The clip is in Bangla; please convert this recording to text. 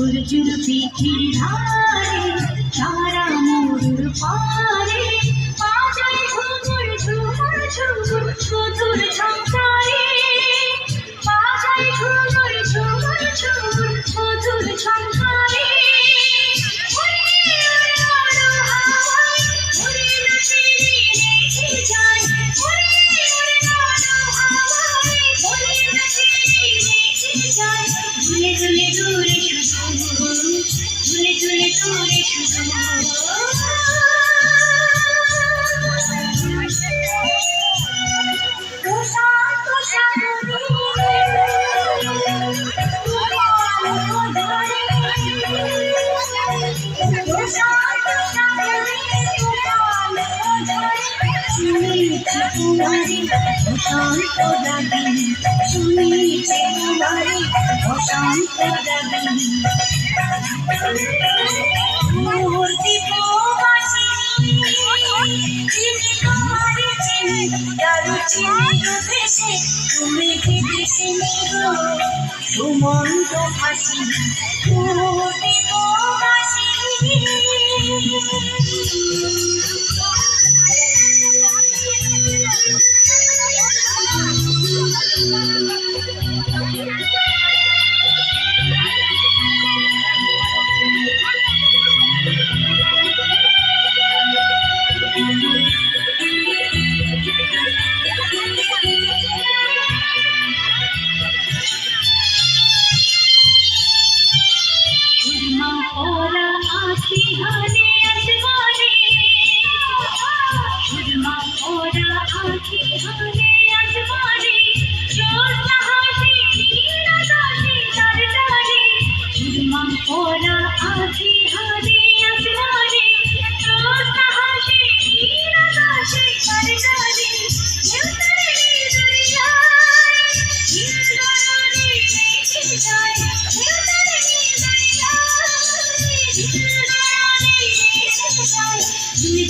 সূর্যের পিঠির ধারে তারা পারে পাজায় ঘুমুর ঝুমা ঝুমা অশান্ত দাবি শুনিছে তোমার অশান্ত দাবি ভেসে তুমি সুমন্ত হাসিনী মূর্তি প্রবাসিনী 你和你的幸福 তুলে